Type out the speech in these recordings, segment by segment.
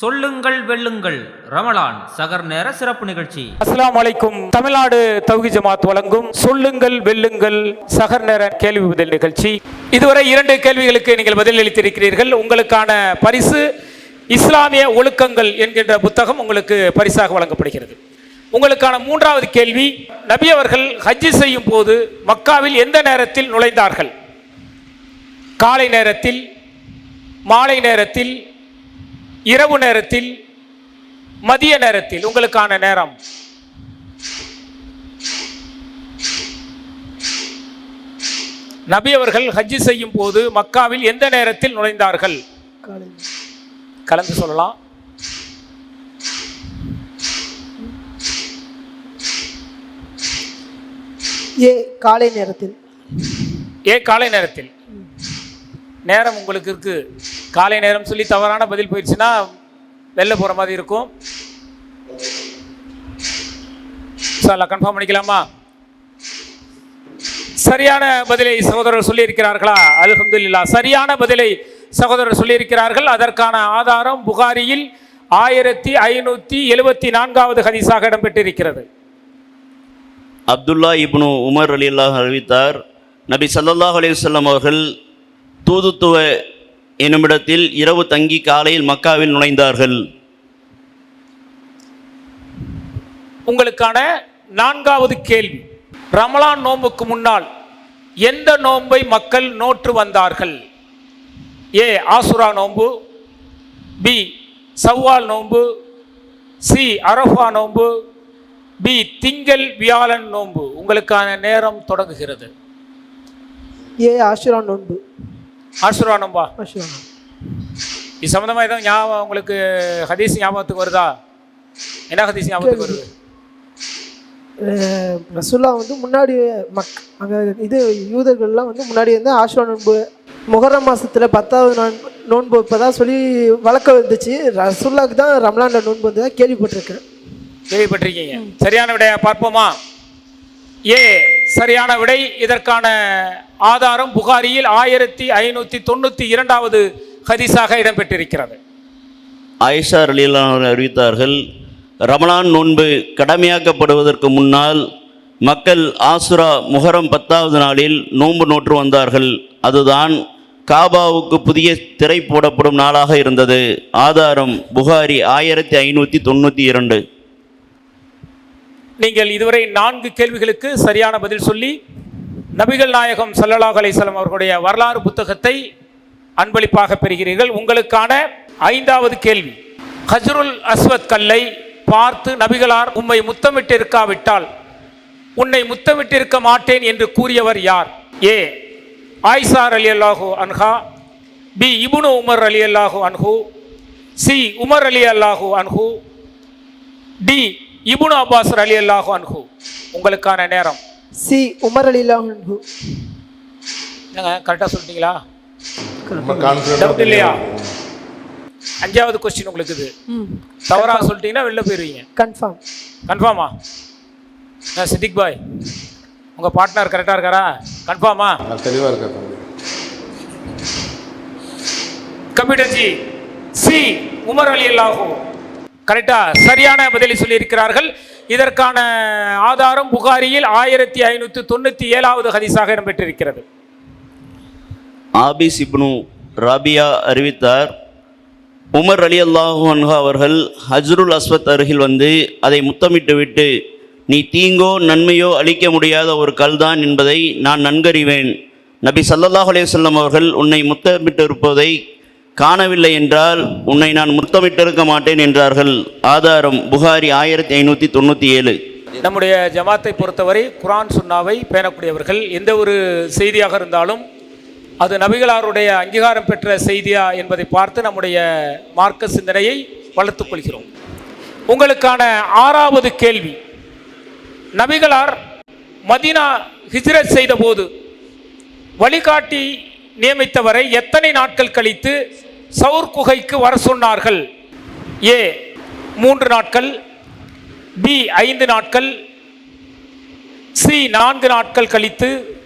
சொல்லுங்கள் வெல்லுங்கள். ரமலான் சகர் நேர சிறப்பு நிகழ்ச்சி. அஸ்லாம் அலைக்கும் தமிழ்நாடு தௌஹி ஜமாத் வழங்கும் சொல்லுங்கள் வெல்லுங்கள் சகர் நேர கேள்வி பதில் நிகழ்ச்சி. இதுவரை இரண்டு கேள்விகளுக்கு நீங்கள் பதில் அளித்திருக்கிறீர்கள். உங்களுக்கான பரிசு இஸ்லாமிய ஒழுக்கங்கள் என்கின்ற புத்தகம் உங்களுக்கு பரிசாக வழங்கப்படுகிறது. உங்களுக்கான மூன்றாவது கேள்வி நபி அவர்கள் ஹஜ்ஜி செய்யும் போது மக்காவில் எந்த நேரத்தில் நுழைந்தார்கள்? காலை நேரத்தில் மாலை நேரத்தில் இரவு நேரத்தில் மதிய நேரத்தில் உங்களுக்கான நேரம்? நபி அவர்கள் ஹஜ்ஜி செய்யும் போது மக்காவில் எந்த நேரத்தில் நுழைந்தார்கள்? கலந்து சொல்லலாம். ஏ காலை நேரத்தில். ஏ காலை நேரத்தில். நேரம் உங்களுக்கு இருக்கு. காலை நேரம் சொல்லி தவறான பதில் போயிடுச்சுன்னா வெளில போகிற மாதிரி இருக்கும். சார் கன்ஃபார்ம் பண்ணிக்கலாமா? சரியான பதிலை சகோதரர் சொல்லியிருக்கிறார்களா? அல்ஹம்துலில்லா சரியான பதிலை சகோதரர் சொல்லியிருக்கிறார்கள். அதற்கான ஆதாரம் புகாரியில் ஆயிரத்தி ஐநூற்றி எழுபத்தி நான்காவது ஹதீஸாக இடம்பெற்றிருக்கிறது. அப்துல்லா இப்னு உமர் அலி அல்லாஹ் அறிவித்தார் நபி சல்லாஹ் அலி வல்லம் அவர்கள் தூதுத்துவ என்னுமிடத்தில் இரவு தங்கி காலையில் மக்காவில் நுழைந்தார்கள். உங்களுக்கான நான்காவது கேள்வி. ரமலான் நோன்புக்கு முன்னால் எந்த நோன்பை மக்கள் நோற்று வந்தார்கள்? ஏ ஆசுரா நோன்பு பி சவ்வால் நோன்பு சி அரஃபா நோன்பு பி திங்கள் வியாழன் நோன்பு உங்களுக்கான நேரம் தொடங்குகிறது. ஏ ஆசுரா நோன்பா. நோன்பு இது சம்மந்தமாக எதுவும் ஞாபகம் உங்களுக்கு ஹதீஸ் ஞாபகத்துக்கு வருதா? என்ன ஹதீஸ் ஞாபகத்துக்கு வருது? ரசூல்லா வந்து முன்னாடி மக் அங்கே இது யூதர்கள்லாம் வந்து முன்னாடி வந்து ஆஷுரா நோன்பு முகரம் மாசத்துல பத்தாவது நான் நோன்பு இப்போதான் சொல்லி வழக்கம் வந்துச்சு ரசூல்லாக்கு தான் ரம்லான்ல நோன்பு வந்து கேள்விப்பட்டிருக்கேன். கேள்விப்பட்டிருக்கீங்க. சரியான விடையை பார்ப்போமா? ஏ சரியான விடை. இதற்கான ஆதாரம் புகாரியில் ஆயிரத்தி ஐநூற்றி தொண்ணூற்றி இரண்டாவது ஹதீஸாக இடம்பெற்றிருக்கிறது. ஆயிஷா அலி அறிவித்தார்கள் ரமலான் நோன்பு கடமையாக்கப்படுவதற்கு முன்னால் மக்கள் ஆசுரா முகரம் பத்தாவது நாளில் நோன்பு நோற்று வந்தார்கள். அதுதான் காபாவுக்கு புதிய திரை போடப்படும் நாளாக இருந்தது. ஆதாரம் புகாரி ஆயிரத்தி ஐநூற்றி தொண்ணூற்றி இரண்டு. நீங்கள் இதுவரை நான்கு கேள்விகளுக்கு சரியான பதில் சொல்லி நபிகள் நாயகம் சல்லல்லாஹ் அலைஹி அவர்களுடைய வரலாறு புத்தகத்தை அன்பளிப்பாக பெறுகிறீர்கள். உங்களுக்கான ஐந்தாவது கேள்வி. ஹஜ்ருல் அஸ்வத் கல்லை பார்த்து நபிகளார் உம்மை முத்தமிட்டிருக்காவிட்டால் உன்னை முத்தமிட்டிருக்க மாட்டேன் என்று கூறியவர் யார்? ஏ. ஆயிசார் அலி அல்லாஹூ அன்ஹா பி. இபுனு உமர் அலி அல்லாஹூ அன்ஹு சி. உமர் அலி அல்லாஹூ அன்ஹூ டி. இபுனு அப்பாஸ் அலி அல்லாஹு அன்ஹு உங்களுக்கான நேரம். சி உமர் அலிலா நோன்பு என்னங்க கரெக்டாக சொல்லிட்டீங்களா? டவுட் இல்லையா? அஞ்சாவது கொஸ்டின் உங்களுக்கு இது. தவறாக சொல்லிட்டீங்கன்னா வெளில போயிடுவீங்க கன்ஃபார்ம் கன்ஃபார்மா நான் சித்திக் பாய் உங்கள் பார்ட்னர் கரெக்டாக இருக்காரா? கன்ஃபார்மா தெளிவாக இருக்கா computer ji C Umar Ali அல்லாஹு கரெக்டா சரியான பதிலை சொல்லியிருக்கிறார்கள். இதற்கான ஆதாரம் புகாரியில் ஆயிரத்தி ஐநூற்றி தொண்ணூற்றி ஏழாவது ஹதீஸாக இடம்பெற்றிருக்கிறது. ஆபிஸ் இப்னு ராபியா அறிவித்தார். உமர் அலி அல்லாஹு அன்ஹா அவர்கள் ஹஜ்ருல் அஸ்வத் அருகில் வந்து அதை முத்தமிட்டு விட்டு நீ தீங்கோ நன்மையோ அளிக்க முடியாத ஒரு கல்தான் என்பதை நான் நன்கறிவேன். நபி சல்லல்லாஹ் அலையம் அவர்கள் உன்னை முத்தமிட்டிருப்பதை காணவில்லை என்றால் உன்னை நான் முத்தமிட்டிருக்க மாட்டேன் என்றார்கள். ஆதாரம் புகாரி ஆயிரத்தி ஐநூற்றி தொண்ணூற்றி ஏழு. நம்முடைய ஜமாத்தை பொறுத்தவரை குரான் சுன்னாவை பேணக்கூடியவர்கள் எந்த ஒரு செய்தியாக இருந்தாலும் அது நபிகளாருடைய அங்கீகாரம் பெற்ற செய்தியா என்பதை பார்த்து நம்முடைய மார்க்க சிந்தனையை வளர்த்துக் கொள்கிறோம். உங்களுக்கான ஆறாவது கேள்வி. நபிகளார் மதீனா ஹிஜ்ரத் செய்தபோது வழிகாட்டி நியமித்தவரை எத்தனை நாட்கள் கழித்து சவுர் குகைக்கு வர சொன்னார்கள். ஏ மூன்று நாட்கள். பி ஐந்து நாட்கள். சி நான்கு நாட்கள் கழித்து.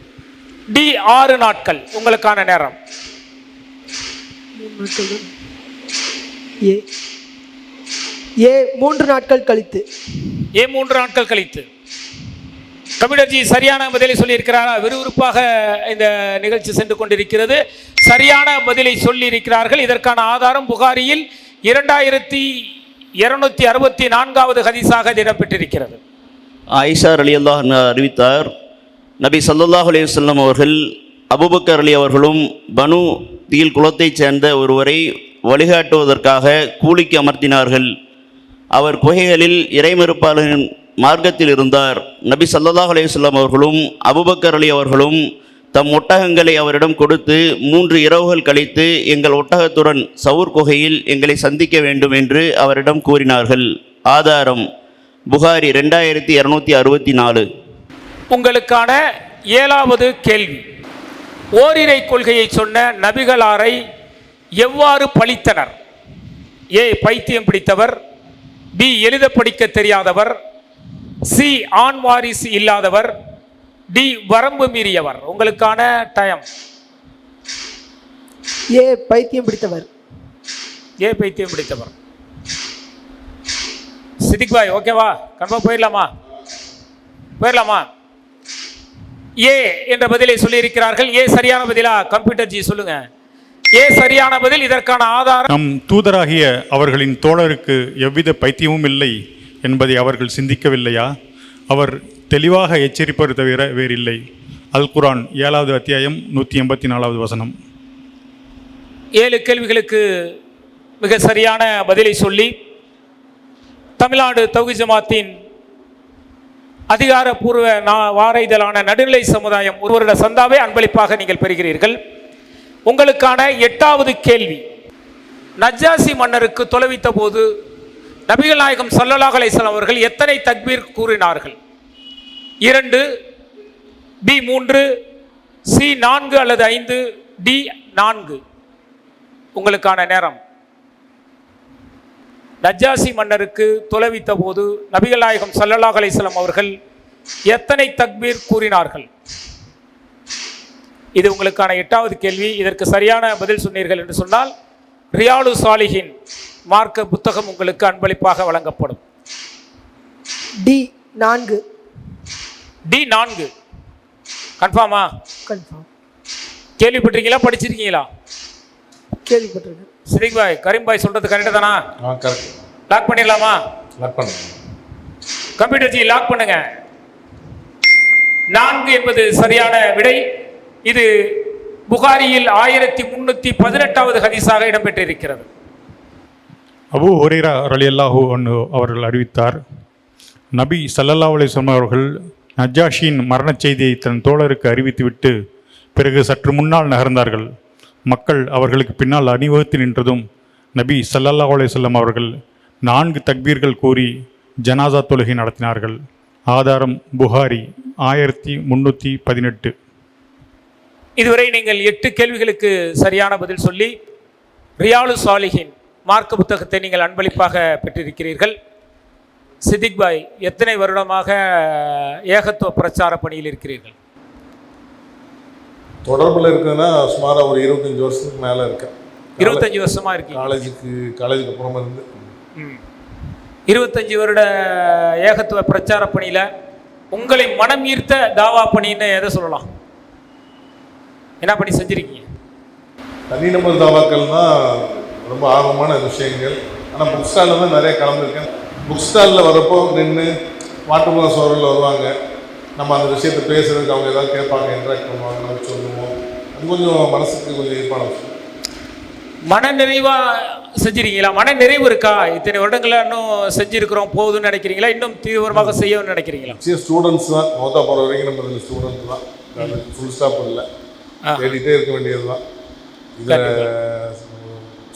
டி ஆறு நாட்கள். உங்களுக்கான நேரம். ஏ மூன்று நாட்கள் கழித்து. ஏ மூன்று நாட்கள் கழித்து. கபிலர்ஜி சரியான பதிலை சொல்லியிருக்கிறாரா? விறுவிறுப்பாக இந்த நிகழ்ச்சி சென்று கொண்டிருக்கிறது. சரியான பதிலை சொல்லியிருக்கிறார்கள். இதற்கான ஆதாரம் புகாரியில் இரண்டாயிரத்தி இருநூத்தி அறுபத்தி நான்காவது ஹதீஸாக இது இடம்பெற்றிருக்கிறது. ஆயிஷா அலி அல்லாஹ் அறிவித்தார் நபி சல்லாஹ் அலைஹி அவர்கள் அபுபக்கர் அலி அவர்களும் பனு தீல் குலத்தைச் சேர்ந்த ஒருவரை வழிகாட்டுவதற்காக கூலிக்கு அமர்த்தினார்கள். அவர் குகைகளில் இறைமறுப்பாளரின் மார்க்கத்தில் இருந்தார். நபி சல்லாஹ் அலையுஸ்லாம் அவர்களும் அபுபக்கர் அலி அவர்களும் தம் ஒட்டகங்களை அவரிடம் கொடுத்து மூன்று இரவுகள் கழித்து எங்கள் ஒட்டகத்துடன் சவுர் குகையில் எங்களை சந்திக்க வேண்டும் என்று அவரிடம் கூறினார்கள். ஆதாரம் புகாரி ரெண்டாயிரத்தி இரநூத்தி அறுபத்தி நாலு. உங்களுக்கான ஏழாவது கேள்வி. ஓரிரை கொள்கையை சொன்ன நபிகளாரை எவ்வாறு பழித்தனர்? ஏ பைத்தியம் பிடித்தவர். பி எழுத படிக்க தெரியாதவர். சி ஆண் வாரிசு இல்லாதவர் டி வரம்பு மீறியவர். உங்களுக்கான டைம் ஏ பைத்தியம் பிடித்தவர். ஏ பைத்தியம் பிடித்தவர். சிதிக் பாய் ஓகேவா கன்ஃபார்ம் போயிடலாமா? போயிடலாமா? ஏ என்ற பதிலை சொல்லியிருக்கிறார்கள். ஏ சரியான பதிலா? கம்ப்யூட்டர் ஜி சொல்லுங்க. ஏ சரியான பதில் இதற்கான ஆதாரம் நம் தூதராகிய அவர்களின் தோழருக்கு எவ்வித பைத்தியமும் இல்லை. என்பதை அவர்கள் சிந்திக்கவில்லையா? அவர் தெளிவாக எச்சரிப்பது தவிர வேறில்லை. அல் குரான் ஏழாவது அத்தியாயம் நூற்றி எண்பத்தி நாலாவது வசனம். ஏழு கேள்விகளுக்கு மிக சரியான பதிலை சொல்லி தமிழ்நாடு தௌகி ஜமாத்தின் அதிகாரப்பூர்வ நா- வார இதழான நடுநிலை சமுதாயம் ஒருவருட சந்தாவை அன்பளிப்பாக நீங்கள் பெறுகிறீர்கள். உங்களுக்கான எட்டாவது கேள்வி. நஜாசி மன்னருக்கு தொலைவித்த போது நபிகள் நாயகம் ஸல்லல்லாஹு அவர்கள் எத்தனை தக்பீர் கூறினார்கள்? இரண்டு பி மூன்று சி நான்கு அல்லது ஐந்து டி நான்கு. உங்களுக்கான நேரம். நஜாசி மன்னருக்கு தொலைவித்த போது நபிகள் நாயகம் சல்லல்லாஹ் அலைஹி அவர்கள் எத்தனை தக்பீர் கூறினார்கள்? இது உங்களுக்கான எட்டாவது கேள்வி. இதற்கு சரியான பதில் சொன்னீர்கள் என்று சொன்னால் ரியாலு சாலிஹின் மார்க்க புத்தகம் உங்களுக்கு அன்பளிப்பாக வழங்கப்படும். டி நான்கு. டி நான்கு. கன்ஃபார்மா கன்ஃபார்ம் கேள்விப்பட்டிருக்கீங்களா? படிச்சிருக்கீங்களா? கேள்விப்பட்டிருக்கேன். சிரிக் பாய் கரீம் பாய் சொல்றது கரெக்டு தானா லாக் பண்ணிடலாமா? லாக் பண்ணுங்க கம்ப்யூட்டர் ஜி லாக் பண்ணுங்க. நான்கு என்பது சரியான விடை. இது புகாரியில் ஆயிரத்தி முன்னூத்தி பதினெட்டாவது ஹதீஸாக இடம்பெற்றிருக்கிறது. அபூ அலி ரலியல்லாஹு அன்னு அவர்கள் அறிவித்தார் நபி சல்லல்லா அலிஸ்லாம் அவர்கள் நஜாஷியின் மரணச் செய்தியை தன் தோழருக்கு அறிவித்துவிட்டு பிறகு சற்று முன்னால் நகர்ந்தார்கள். மக்கள் அவர்களுக்கு பின்னால் அணிவகுத்து நின்றதும் நபி சல்லல்லா அலிசல்லம் அவர்கள் நான்கு தக்பீர்கள் கூறி ஜனாசா தொழுகை நடத்தினார்கள். ஆதாரம் புகாரி ஆயிரத்தி முன்னூற்றி பதினெட்டு. இதுவரை நீங்கள் எட்டு கேள்விகளுக்கு சரியான பதில் சொல்லி ரியாலு சாலிஹின். மார்க்க புத்தகத்தை நீங்கள் அன்பளிப்பாக பெற்றிருக்கிறீர்கள். சித்திக் பாய் எத்தனை வருடமாக ஏகத்துவ பிரச்சார பணியில் இருக்கிறீர்கள்? தொடர்பில் இருக்குதுன்னா சுமாராக ஒரு இருபத்தஞ்சி வருஷத்துக்கு மேலே இருக்கேன். இருபத்தஞ்சு வருஷமா இருக்கீங்க? காலேஜுக்கு காலேஜுக்கு அப்புறமா இருந்து. இருபத்தஞ்சு வருட ஏகத்துவ பிரச்சார பணியில் உங்களை மனம் ஈர்த்த தாவா பணின்னு எதை சொல்லலாம்? என்ன பணி செஞ்சிருக்கீங்க? தனிநபர் தாவாக்கள் தான் ரொம்ப ஆர்வமான விஷயங்கள். ஆனால் புக் ஸ்டாலில் தான் நிறைய கலந்துருக்கேன். புக் ஸ்டாலில் வரப்போ நின்று மாட்டுமுக சோழரில் வருவாங்க. நம்ம அந்த விஷயத்தை பேசுறதுக்கு அவங்க ஏதாவது கேட்பாங்க இன்ட்ராக்ட் பண்ணுவாங்க நம்ம சொல்லுவோம். அது கொஞ்சம் மனசுக்கு கொஞ்சம் ஈர்ப்பான விஷயம். மன நிறைவா செஞ்சிருக்கீங்களா? மன நிறைவு இருக்கா? இத்தனை வருடங்களா இன்னும் செஞ்சிருக்கிறோம் போகுதுன்னு நினைக்கிறீங்களா? இன்னும் தீவிரமாக செய்யணும்னு நினைக்கிறீங்களா? நிச்சயம் ஸ்டூடெண்ட்ஸ் தான். மொத்தம் போகிற வரைக்கும் நம்ம இதில் ஸ்டூடெண்ட்ஸ் தான். ஃபுல் ஸ்டாப் இல்லை. தேடிட்டே இருக்க வேண்டியது தான் இதில்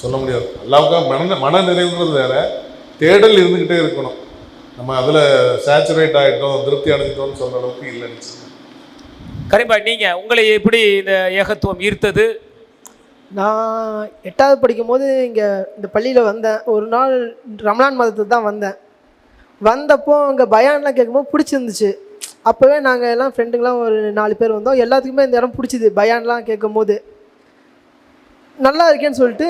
சொல்ல முடியாது. எல்லாருக்கும் மன மன நிறைவுங்கிறது வேற. தேடல் இருந்துக்கிட்டே இருக்கணும். நம்ம அதில் சேச்சுரேட் ஆகிட்டோம் திருப்தி அடைஞ்சிட்டோம்னு சொல்கிற அளவுக்கு இல்லை நிச்சயம். கரிபாய் நீங்க உங்களை எப்படி இந்த ஏகத்துவம் ஈர்த்தது? நான் எட்டாவது படிக்கும் போது இங்கே இந்த பள்ளியில் வந்தேன். ஒரு நாள் ரமலான் மாதத்துக்கு தான் வந்தேன். வந்தப்போ அங்கே பயான்லாம் கேட்கும்போது பிடிச்சிருந்துச்சு. அப்போவே நாங்கள் எல்லாம் ஃப்ரெண்டுங்களாம் ஒரு நாலு பேர் வந்தோம். எல்லாத்துக்குமே இந்த இடம் பிடிச்சிது. பயான்லாம் கேட்கும்போது. நல்லா இருக்கேன்னு சொல்லிட்டு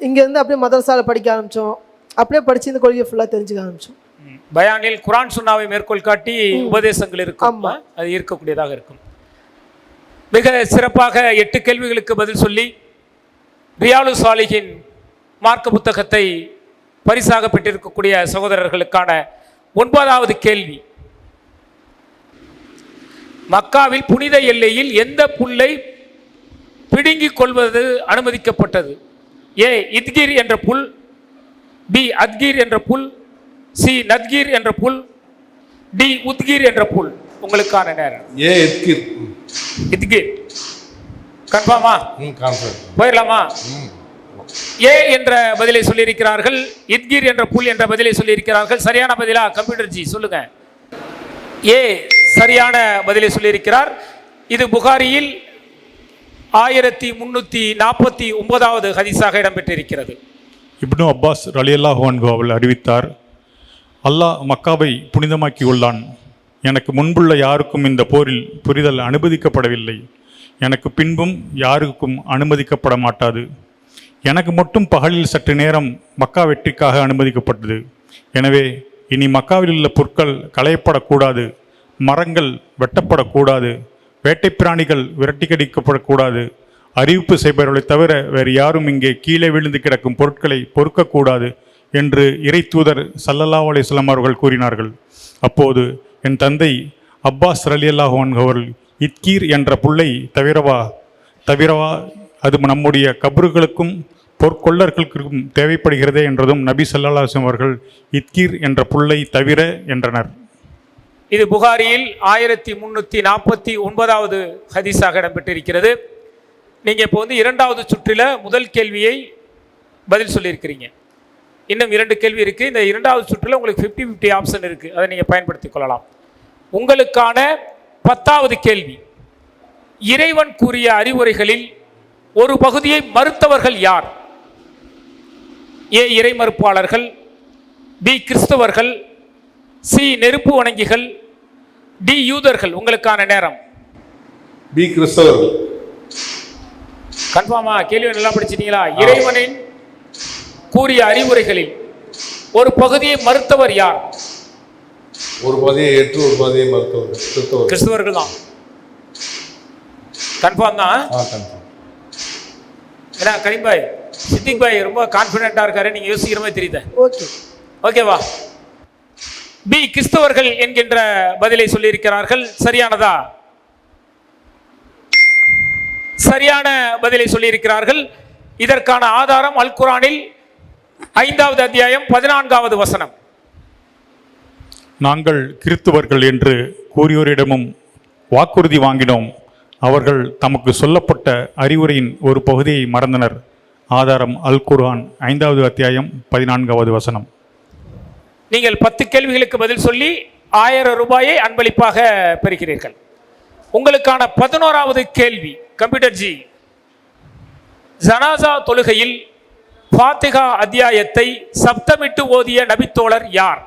இங்கேருந்து அப்படியே மதரசாவில் படிக்க ஆரம்பித்தோம் அப்படியே படிச்சு இந்த கொள்கையை ஃபுல்லாக தெரிஞ்சுக்க ஆரம்பிச்சோம். ம். பயானில் குரான் சுன்னாவை மேற்கோள் காட்டி உபதேசங்கள் இருக்கும். அது இருக்கக்கூடியதாக இருக்கும். மிக சிறப்பாக எட்டு கேள்விகளுக்கு பதில் சொல்லி ரியாலு சாலிகின் மார்க்க புத்தகத்தை பரிசாக பெற்றிருக்கக்கூடிய சகோதரர்களுக்கான ஒன்பதாவது கேள்வி. மக்காவில் புனித எல்லையில் எந்த புல்லை பிடுங்கிக் கொள்வது அனுமதிக்கப்பட்டது. ஏ இத்கிர் என்ற புல் பி அத்கீர் என்ற புல் சி நத்கீர் என்ற புல் டி உத்கீர் என்ற புல். உங்களுக்கான நேரம். ஏ எத்கிர் ம். இத்கீர். கன்ஃபார்மா? போயிடலாமா? ஏ என்ற பதிலை சொல்லியிருக்கிறார்கள் இத்கீர் என்ற புல் என்ற பதிலை சொல்லியிருக்கிறார்கள். சரியான பதிலா? கம்ப்யூட்டர் ஜி சொல்லுங்க. ஏ சரியான பதிலை சொல்லியிருக்கிறார். இது புகாரியில் ஆயிரத்தி முன்னூற்றி நாற்பத்தி ஒன்பதாவது ஹதீஸாக இடம்பெற்றிருக்கிறது. இப்னு அப்பாஸ் ரலியல்லாஹு அன்ஹு அறிவித்தார் அல்லாஹ் மக்காவை புனிதமாக்கி உள்ளான் எனக்கு முன்புள்ள யாருக்கும் இந்த போரில் புரிதல் அனுமதிக்கப்படவில்லை. எனக்கு பின்பும் யாருக்கும் அனுமதிக்கப்பட மாட்டாது. எனக்கு மட்டும் பகலில் சற்று நேரம் மக்கா வெற்றிக்காக அனுமதிக்கப்பட்டது. எனவே இனி மக்காவில் உள்ள பொருட்கள் களையப்படக்கூடாது மரங்கள் வெட்டப்படக்கூடாது. வேட்டை பிராணிகள் விரட்டிக்கடிக்கப்படக்கூடாது. அறிவிப்பு செய்பவர்களை தவிர வேறு யாரும் இங்கே கீழே விழுந்து கிடக்கும் பொருட்களை பொறுக்கக்கூடாது என்று இறை தூதர் சல்லல்லாஹு அலிஸ்லாம் அவர்கள் கூறினார்கள். அப்போது என் தந்தை அப்பாஸ் ரலியல்லாஹு அன்ஹு அவர்கள் இத்கீர் என்ற புல்லை தவிரவா தவிரவா அது நம்முடைய கபறுகளுக்கும் பொற்கொள்ளர்களுக்கும் தேவைப்படுகிறதே என்றதும் நபி சல்லாஹம் அவர்கள் இத்கீர் என்ற புல்லை தவிர என்றனர். இது புகாரியில் ஆயிரத்தி முந்நூற்றி நாற்பத்தி ஒன்பதாவது ஹதீஸாக இடம்பெற்றிருக்கிறது. நீங்கள் இப்போ வந்து இரண்டாவது சுற்றில் முதல் கேள்வியை பதில் சொல்லியிருக்கிறீங்க. இன்னும் இரண்டு கேள்வி இருக்குது இந்த இரண்டாவது சுற்றில் உங்களுக்கு ஃபிஃப்டி ஃபிஃப்டி ஆப்ஷன் இருக்குது அதை நீங்கள் பயன்படுத்திக் கொள்ளலாம். உங்களுக்கான பத்தாவது கேள்வி. இறைவன் கூறிய அறிவுரைகளில் ஒரு பகுதியை மறுத்தவர்கள் யார்? ஏ இறை மறுப்பாளர்கள் பி கிறிஸ்தவர்கள் சி நெருப்பு வணங்கிகள் டி யூதர்கள் உங்களுக்கான நேரம். பி கிறிஸ்தவர்கள். கன்ஃபார்மா கேள்வி நல்லா படிச்சிட்டீங்களா? இறைவனின் கூறிய அறிவுரைகளில் ஒரு பகுதியை மறுத்தவர் யார்? ஒரு பாதையை ஏற்று ஒரு பாதையை மருத்துவர்கள் கிறிஸ்தவர்கள். கிறிஸ்தவர்கள் தான். கன்ஃபார்ம் தான்? ஏன்னா கரீம் பாய் சித்திக் பாய் ரொம்ப கான்ஃபிடென்ட்டா இருக்காரு நீங்க யோசிக்கிற மாதிரி தெரியுது. ஓகே. ஓகேவா? பி கிறிஸ்தவர்கள் என்கின்ற பதிலை சொல்லியிருக்கிறார்கள். சரியானதா? சரியான பதிலை சொல்லியிருக்கிறார்கள். இதற்கான ஆதாரம் அல் குரானில் ஐந்தாவது அத்தியாயம் பதினான்காவது வசனம். நாங்கள் கிறித்துவர்கள் என்று கூறியோரிடமும் வாக்குறுதி வாங்கினோம். அவர்கள் தமக்கு சொல்லப்பட்ட அறிவுரையின் ஒரு பகுதியை மறந்தனர். ஆதாரம் அல் குர்ஆன் ஐந்தாவது அத்தியாயம் பதினான்காவது வசனம். நீங்கள் பத்து கேள்விகளுக்கு பதில் சொல்லி ஆயிரம் ரூபாயை அன்பளிப்பாக பெறுகிறீர்கள். உங்களுக்கான பதினோராவது கேள்வி கம்ப்யூட்டர் ஜி. ஜனாசா தொழுகையில் ஃபாத்திகா அத்தியாயத்தை சப்தமிட்டு ஓதிய நபித்தோழர் யார்?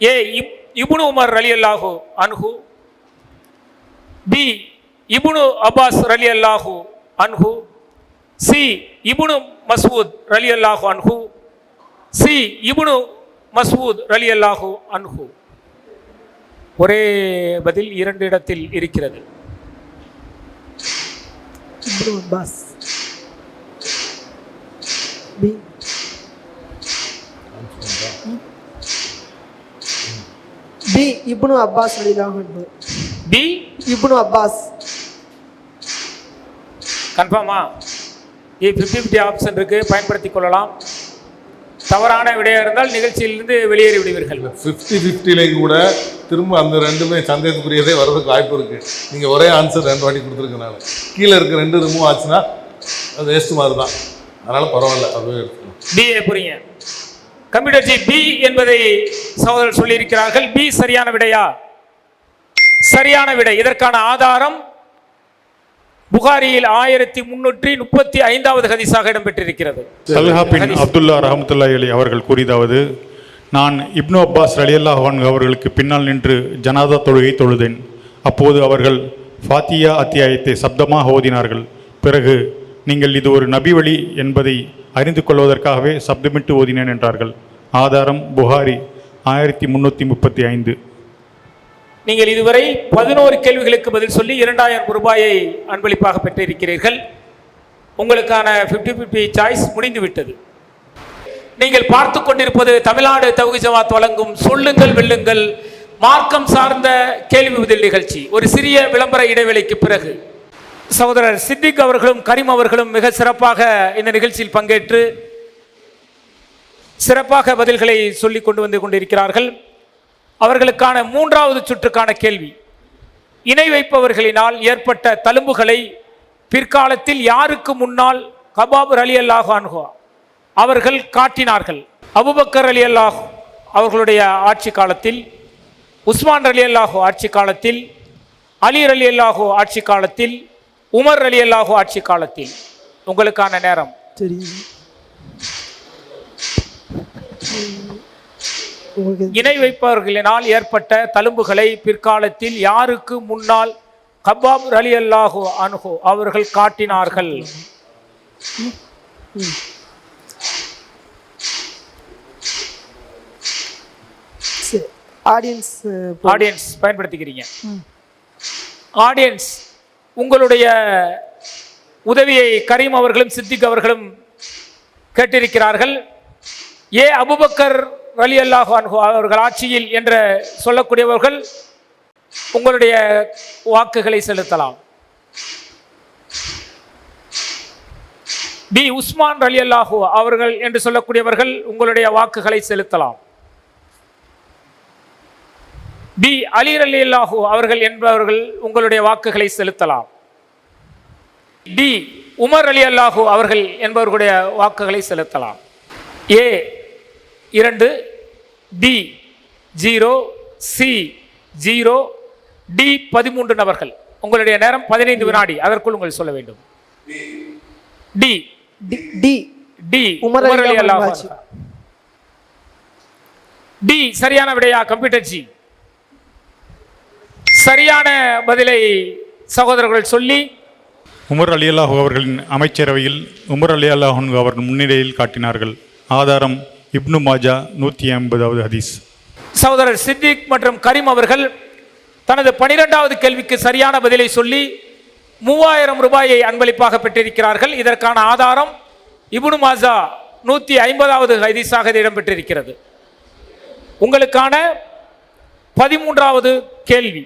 ஏ இப் உமர் அலி அல்லாஹு அன்ஹு. பி இபுனு அப்பாஸ் ரலி அல்லாஹு அன்ஹு. சி இபுனு மசூத் ரலி அல்லாஹு அன்ஹு. சி இபுனு மஸ்ஊத் ரலி அல்லாஹு அன்ஹு. ஒரே பதில் இரண்டு இடத்தில் இருக்கிறது. பி. இப்னு அப்பாஸ் அலிலாஹு பி. Ibn Abbas. கன்ஃபார்மா? ஏ ஃபிஃப்டி ஃபிஃப்டி ஆப்ஷன் இருக்கு. பயன்படுத்திக் கொள்ளலாம். தவறான விடையாக இருந்தால் நிகழ்ச்சியிலிருந்து வெளியேறி விடுவீர்கள். ஃபிஃப்டி ஃபிஃப்டிலையும் கூட திரும்ப அந்த ரெண்டுமே சந்தேகத்துக்குரியதே வர்றதுக்கு வாய்ப்பு இருக்கு. நீங்க ஒரே ஆன்சர் ரெண்டு வாட்டி கொடுத்துருக்கனால கீழே இருக்க ரெண்டு ரிமூவ் ஆச்சுன்னா அது வேஸ்ட் மாதிரி தான். அதனால பரவாயில்ல அதுவே பிஏ புரியுங்க. கம்ப்யூட்டர் ஜி பி என்பதை சகோதரர் சொல்லியிருக்கிறார்கள். பி சரியான விடையா? சரியான விடை. இதற்கான ஆதாரம் புகாரியில் ஆயிரத்தி முன்னூற்றி முப்பத்தி ஐந்தாவது ஹதீஸாக இடம்பெற்றிருக்கிறது. தல்ஹா பின் அப்துல்லா ரஹமத்துல்லாஹி அலி அவர்கள் கூறியதாவது நான் இப்னு அப்பாஸ் ரலியல்லாஹு அன்ஹு அவர்களுக்கு பின்னால் நின்று ஜனாதா தொழுகை தொழுதேன். அப்போது அவர்கள் ஃபாத்தியா அத்தியாயத்தை சப்தமாக ஓதினார்கள். பிறகு நீங்கள் இது ஒரு நபி வழி என்பதை அறிந்து கொள்வதற்காகவே சப்தமிட்டு ஓதினேன் என்றார்கள். ஆதாரம் புகாரி ஆயிரத்தி முன்னூற்றி முப்பத்தி ஐந்து. நீங்கள் இதுவரை பதினோரு கேள்விகளுக்கு பதில் சொல்லி இரண்டாயிரம் ரூபாயை அன்பளிப்பாக பெற்றிருக்கிறீர்கள். உங்களுக்கான 50 50 சாய்ஸ் முடிந்துவிட்டது. நீங்கள் பார்த்து கொண்டிருப்பது தமிழ்நாடு தகுதி ஜமாத் வழங்கும் சொல்லுங்கள் வெல்லுங்கள் மார்க்கம் சார்ந்த கேள்வி பதில் நிகழ்ச்சி. ஒரு சிறிய விளம்பர இடைவெளிக்கு பிறகு. சகோதரர் சித்திக் அவர்களும் கரீம் அவர்களும் மிக சிறப்பாக இந்த நிகழ்ச்சியில் பங்கேற்று சிறப்பாக பதில்களை சொல்லிக் கொண்டு வந்து கொண்டிருக்கிறார்கள். அவர்களுக்கான மூன்றாவது சுற்றுக்கான கேள்வி. இணை வைப்பவர்களினால் ஏற்பட்ட தழும்புகளை பிற்காலத்தில் யாருக்கு முன்னால் கபாபுர் அலி அல்லாஹ் அன்ஹு அவர்கள் காட்டினார்கள். அபுபக்கர் அலி அல்லாஹ் அவர்களுடைய ஆட்சி காலத்தில் உஸ்மான் அலி அல்லாஹோ ஆட்சி காலத்தில் அலி அலி அல்லாஹோ ஆட்சி காலத்தில் உமர் அலி அல்லாஹோ ஆட்சி காலத்தில். உங்களுக்கான நேரம். சரி. இணை வைப்பவர்களினால் ஏற்பட்ட தழும்புகளை பிற்காலத்தில் யாருக்கு முன்னால் கபாப் அலி அல்லாஹு அன்ஹு அவர்கள் காட்டினார்கள்? Audience audience பயன்படுத்திக்கிறீங்க. ஆடியன்ஸ் உங்களுடைய உதவியை கரீம் அவர்களும் சித்திக் அவர்களும் கேட்டிருக்கிறார்கள். ஏ அபுபக்கர் அலி அல்லாஹு அவர்கள் ஆட்சியில் என்று சொல்லக்கூடியவர்கள் உங்களுடைய வாக்குகளை செலுத்தலாம். பி. உஸ்மான் அலி அல்லாஹு அவர்கள் என்று சொல்லக்கூடியவர்கள் உங்களுடைய வாக்குகளை செலுத்தலாம். பி. அலி அலி அல்லாஹு அவர்கள் என்பவர்கள் உங்களுடைய வாக்குகளை செலுத்தலாம். டி. உமர் அலி அல்லாஹு அவர்கள் என்பவர்களுடைய வாக்குகளை செலுத்தலாம். ஏ. இரண்டு D zero C zero D பதிமூன்று நபர்கள். உங்களுடைய நேரம் பதினைந்து வினாடி அதற்குள் உங்கள் சொல்ல வேண்டும். D D D Umar Ali அல்லாஹ். டி சரியான விடையா கம்ப்யூட்டர் ஜி சரியான பதிலை சகோதரர்கள் சொல்லி உமர் அலி அல்லாஹு அவர்களின் அமைச்சரவையில் உமர் அலி அல்லாஹு அவர்கள் முன்னிலையில் காட்டினார்கள். ஆதாரம் இப்னு மாஜா நூற்றி ஐம்பதாவது ஹதீஸ். சகோதரர் சித்திக் மற்றும் கரீம் அவர்கள் தனது பனிரெண்டாவது கேள்விக்கு சரியான பதிலை சொல்லி மூவாயிரம் ரூபாயை அன்பளிப்பாக பெற்றிருக்கிறார்கள். இதற்கான ஆதாரம் இப்னு மாஜா நூற்றி ஐம்பதாவது ஹதீஸாக இது இடம்பெற்றிருக்கிறது. உங்களுக்கான பதிமூன்றாவது கேள்வி.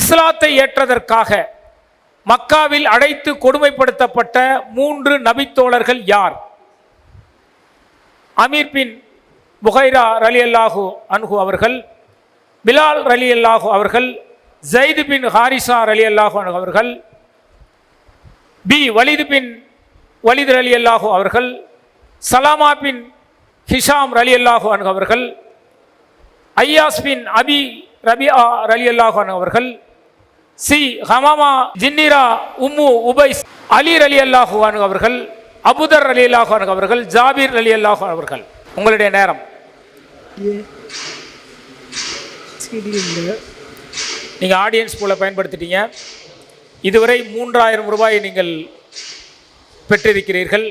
இஸ்லாத்தை ஏற்றதற்காக மக்காவில் அடைத்து கொடுமைப்படுத்தப்பட்ட மூன்று நபித்தோழர்கள் யார்? அமீர் பின் புகைரா ரலி அல்லாஹு அன்ஹு அவர்கள் பிலால் ரலி அல்லாஹு அவர்கள் ஜெயிது பின் ஹாரிசா ரலி அல்லாஹு அன்ஹு அவர்கள் பி வலிது பின் வலிது ரலி அல்லாஹு அவர்கள் சலாமா பின் ஹிஷாம் ரலி அல்லாஹு அன்ஹு அவர்கள் ஐயாஸ் பின் அபி ரபியா ரலி அல்லாஹு அன்ஹு அவர்கள் சி ஹமாமா ஜின்னிரா உம்மு உபைஸ் அலி ரலி அல்லாஹு அன்ஹு அவர்கள் அபுதர் அலி அல்லாஹு அன்ஹு அவர்கள் ஜாபீர் அலி அல்லாஹு அவர்கள். உங்களுடைய நேரம். நீங்கள் ஆடியன்ஸ் போல பயன்படுத்திட்டீங்க. இதுவரை மூன்றாயிரம் ரூபாயை நீங்கள் பெற்றிருக்கிறீர்கள்.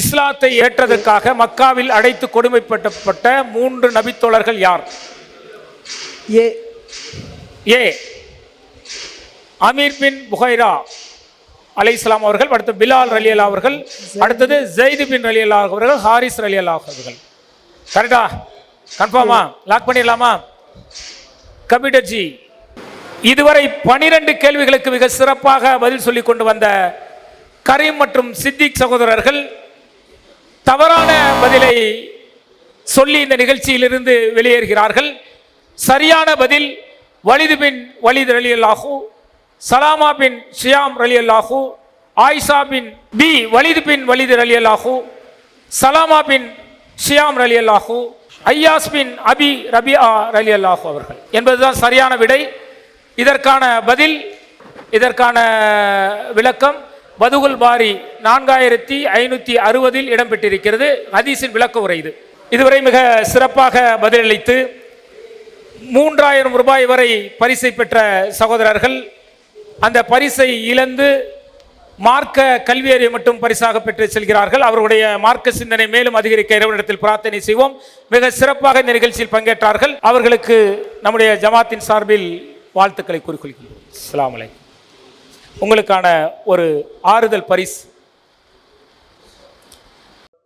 இஸ்லாத்தை ஏற்றதற்காக மக்காவில் அடைத்து கொடுமைப்பட்டப்பட்ட மூன்று நபித்தோழர்கள் யார்? ஏ ஏ அமீர் பின் புகைரா. அலைஹிஸ்ஸலாம் அவர்கள் அடுத்து பிலால் ரலி அல்லா அவர்கள் அடுத்தது ஜெயிது பின் ரலி அல்லா அவர்கள் ஹாரிஸ் ரலி அல்லா அவர்கள். கரெக்டா? கன்ஃபார்மா? லாக் பண்ணிடலாமா? கம்ப்யூட்டர் ஜி இதுவரை பனிரெண்டு கேள்விகளுக்கு மிக சிறப்பாக பதில் சொல்லி கொண்டு வந்த கரீம் மற்றும் சித்திக் சகோதரர்கள் தவறான பதிலை சொல்லி இந்த நிகழ்ச்சியிலிருந்து வெளியேறுகிறார்கள். சரியான பதில் வலிது பின் வலிது அலி அல்லாஹூ சலாமா பின் ஷியாம் அலி அல்லாஹூ ஆயிஷா பின் பி வலிது பின் வலிது அலி அல்லாஹூ சலாமா பின் ஷியாம் அலி அல்லாஹூ ஐயாஸ் பின் அபி ரபியா அலி அல்லாஹூ அவர்கள். என்பதுதான் சரியான விடை. இதற்கான பதில் இதற்கான விளக்கம் பதுகுல் பாரி நான்காயிரத்தி ஐநூற்றி அறுபதில் இடம்பெற்றிருக்கிறது. ஹதீஸின் விளக்க உரை இது. இதுவரை மிக சிறப்பாக பதிலளித்து மூன்றாயிரம் ரூபாய் வரை பரிசை பெற்ற சகோதரர்கள் அந்த பரிசை இழந்து மார்க்க கல்வியறிவை மட்டும் பரிசாக பெற்று செல்கிறார்கள். அவருடைய மார்க்க சிந்தனை மேலும் அதிகரிக்க இறைவனிடத்தில் பிரார்த்தனை செய்வோம். மிக சிறப்பாக இந்த நிகழ்ச்சியில் பங்கேற்றார்கள். அவர்களுக்கு நம்முடைய ஜமாத்தின் சார்பில் வாழ்த்துக்களை கூறிக்கொள்கிறோம் அஸ்ஸலாமு உங்களுக்கான ஒரு ஆறுதல் பரிசு.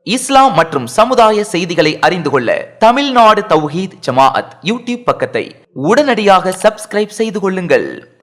இஸ்லாம் மற்றும் சமுதாய செய்திகளை அறிந்து கொள்ள தமிழ்நாடு தௌஹீத் ஜமாஅத் யூடியூப் பக்கத்தை உடனடியாக சப்ஸ்கிரைப் செய்து கொள்ளுங்கள்.